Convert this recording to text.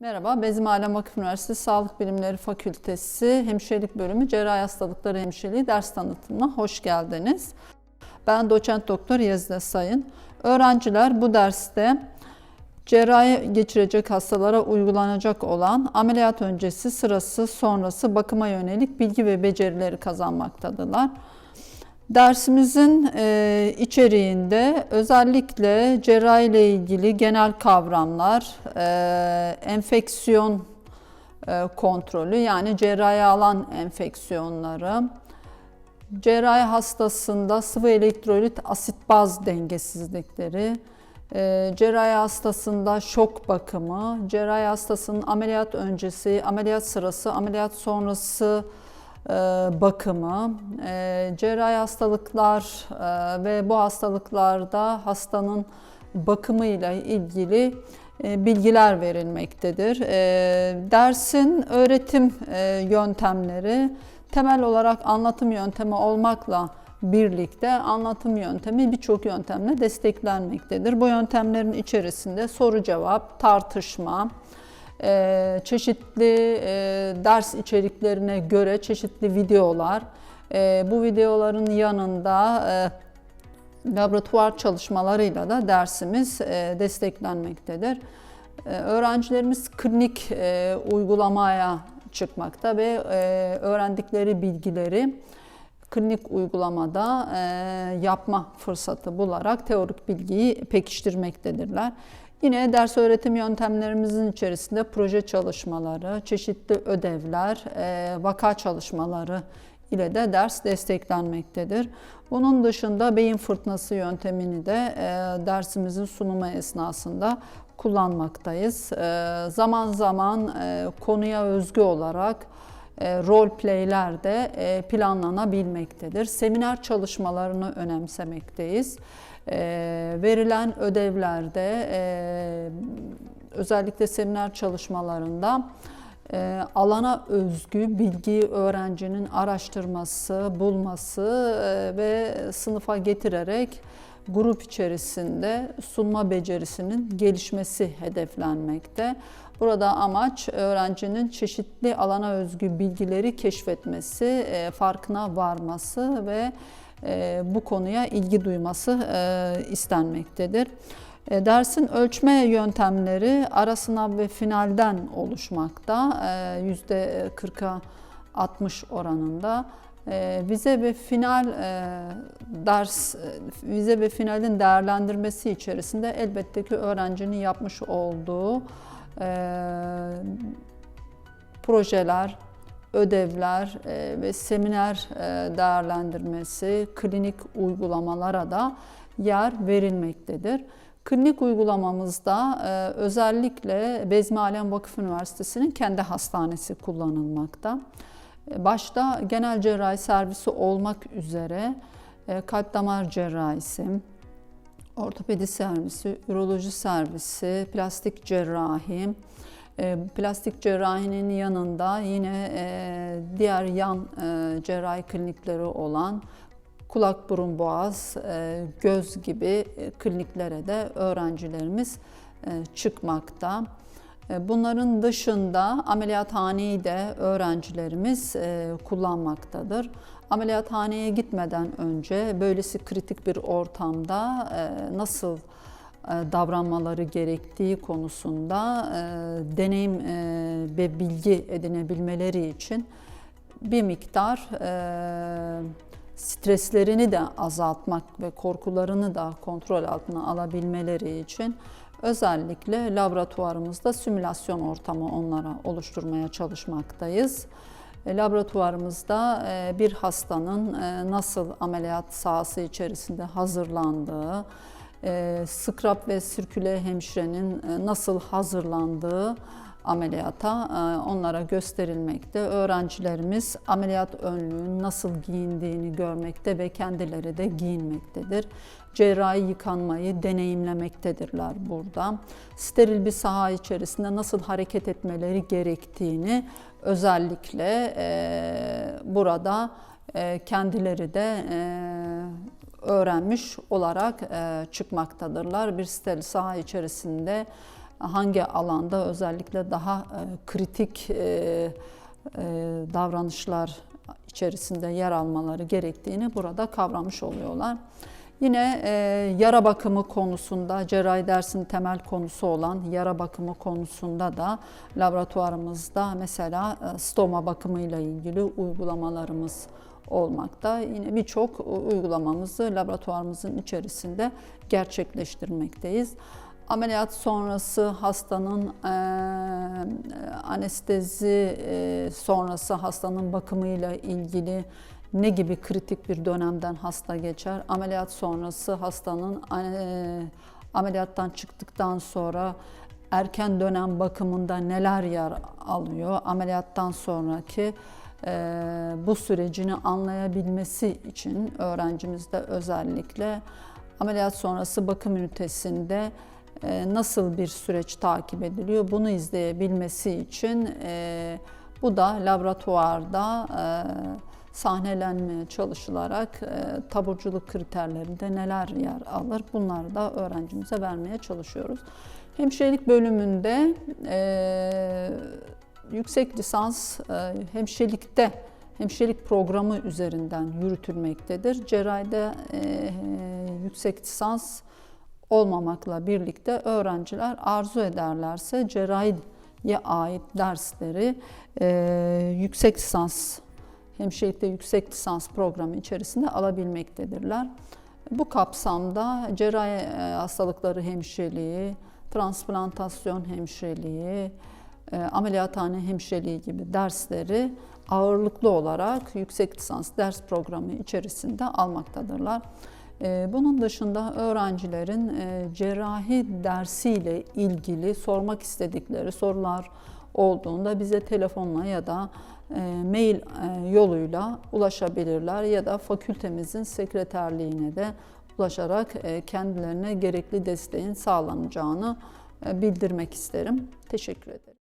Merhaba, Bezmi Alem Vakıf Üniversitesi Sağlık Bilimleri Fakültesi Hemşirelik Bölümü Cerrahi Hastalıkları Hemşireliği ders tanıtımına hoş geldiniz. Ben doçent doktor Yezde Sayın. Öğrenciler bu derste cerrahi geçirecek hastalara uygulanacak olan ameliyat öncesi, sırası, sonrası bakıma yönelik bilgi ve becerileri kazanmaktadırlar. Dersimizin e, içeriğinde özellikle cerrahi ile ilgili genel kavramlar, e, enfeksiyon e, kontrolü yani cerrahi alan enfeksiyonları, cerrahi hastasında sıvı elektrolit asit baz dengesizlikleri, e, cerrahi hastasında şok bakımı, cerrahi hastasının ameliyat öncesi, ameliyat sırası, ameliyat sonrası bakımı, e, cerrahi hastalıklar e, ve bu hastalıklarda hastanın bakımıyla ilgili bilgiler verilmektedir. Dersin öğretim yöntemleri temel olarak anlatım yöntemi olmakla birlikte anlatım yöntemi birçok yöntemle desteklenmektedir. Bu yöntemlerin içerisinde soru cevap, tartışma, e, çeşitli e, ders içeriklerine göre çeşitli videolar, e, bu videoların yanında laboratuvar çalışmalarıyla da dersimiz desteklenmektedir. Öğrencilerimiz klinik uygulamaya çıkmakta ve öğrendikleri bilgileri klinik uygulamada yapma fırsatı bularak teorik bilgiyi pekiştirmektedirler. Yine ders öğretim yöntemlerimizin içerisinde proje çalışmaları, çeşitli ödevler, e, vaka çalışmaları ile de ders desteklenmektedir. Bunun dışında beyin fırtınası yöntemini de e, dersimizin sunumu esnasında kullanmaktayız. E, zaman zaman konuya özgü olarak role play'ler de planlanabilmektedir. Seminer çalışmalarını önemsemekteyiz. E, verilen ödevlerde e, özellikle seminer çalışmalarında e, alana özgü bilgi öğrencinin araştırması, bulması e, ve sınıfa getirerek grup içerisinde sunma becerisinin gelişmesi hedeflenmekte. Burada amaç öğrencinin çeşitli alana özgü bilgileri keşfetmesi, e, farkına varması ve e, bu konuya ilgi duyması e, istenmektedir. Dersin ölçme yöntemleri ara sınav ve finalden oluşmakta. %40'a 60 oranında. Vize ve final ders, vize ve finalin değerlendirmesi içerisinde elbette ki öğrencinin yapmış olduğu projeler, ödevler e, ve seminer e, değerlendirmesi, klinik uygulamalara da yer verilmektedir. Klinik uygulamamızda e, özellikle Bezmi Alem Vakıf Üniversitesi'nin kendi hastanesi kullanılmakta. Başta genel cerrahi servisi olmak üzere kalp damar cerrahisi, ortopedi servisi, üroloji servisi, plastik cerrahi, e, plastik cerrahinin yanında yine e, diğer yan e, cerrahi klinikleri olan kulak, burun, boğaz, göz gibi kliniklere de öğrencilerimiz çıkmakta. Bunların dışında ameliyathaneyi de öğrencilerimiz kullanmaktadır. Ameliyathaneye gitmeden önce böylesi kritik bir ortamda nasıl e, davranmaları gerektiği konusunda e, deneyim e, ve bilgi edinebilmeleri için bir miktar streslerini de azaltmak ve korkularını da kontrol altına alabilmeleri için özellikle laboratuvarımızda simülasyon ortamı onlara oluşturmaya çalışmaktayız. Laboratuvarımızda bir hastanın nasıl ameliyat sahası içerisinde hazırlandığı, e, skrap ve sirküle hemşirenin e, nasıl hazırlandığı ameliyata e, onlara gösterilmekte. Öğrencilerimiz ameliyat önlüğün nasıl giyindiğini görmekte ve kendileri de giyinmektedir. Cerrahi yıkanmayı deneyimlemektedirler burada. Steril bir saha içerisinde nasıl hareket etmeleri gerektiğini özellikle burada kendileri de öğrenmiş olarak e, çıkmaktadırlar. Bir steril saha içerisinde hangi alanda özellikle daha e, kritik e, e, davranışlar içerisinde yer almaları gerektiğini burada kavramış oluyorlar. Yine e, yara bakımı konusunda, cerrahi dersin temel konusu olan yara bakımı konusunda da laboratuvarımızda mesela e, stoma bakımıyla ilgili uygulamalarımız olmakta. Yine birçok uygulamamızı laboratuvarımızın içerisinde gerçekleştirmekteyiz. Ameliyat sonrası hastanın e, anestezi e, sonrası hastanın bakımıyla ilgili ne gibi kritik bir dönemden hasta geçer? Ameliyat sonrası hastanın e, ameliyattan çıktıktan sonra erken dönem bakımında neler yer alıyor? Ameliyattan sonraki e, bu sürecini anlayabilmesi için öğrencimizde özellikle ameliyat sonrası bakım ünitesinde nasıl bir süreç takip ediliyor bunu izleyebilmesi için e, bu da laboratuvarda e, sahnelenmeye çalışılarak taburculuk kriterlerinde neler yer alır bunları da öğrencimize vermeye çalışıyoruz. Hemşirelik bölümünde yüksek lisans hemşirelikte hemşirelik programı üzerinden yürütülmektedir. Cerrahide yüksek lisans olmamakla birlikte öğrenciler arzu ederlerse cerrahiye ait dersleri e, yüksek lisans, hemşirelikte yüksek lisans programı içerisinde alabilmektedirler. Bu kapsamda cerrahi e, hastalıkları hemşireliği, transplantasyon hemşireliği, e, ameliyathane hemşireliği gibi dersleri ağırlıklı olarak yüksek lisans ders programı içerisinde almaktadırlar. Ee, bunun dışında öğrencilerin e, cerrahi dersiyle ilgili sormak istedikleri sorular olduğunda bize telefonla ya da e, mail e, yoluyla ulaşabilirler ya da fakültemizin sekreterliğine de ulaşarak kendilerine gerekli desteğin sağlanacağını bildirmek isterim. Teşekkür ederim.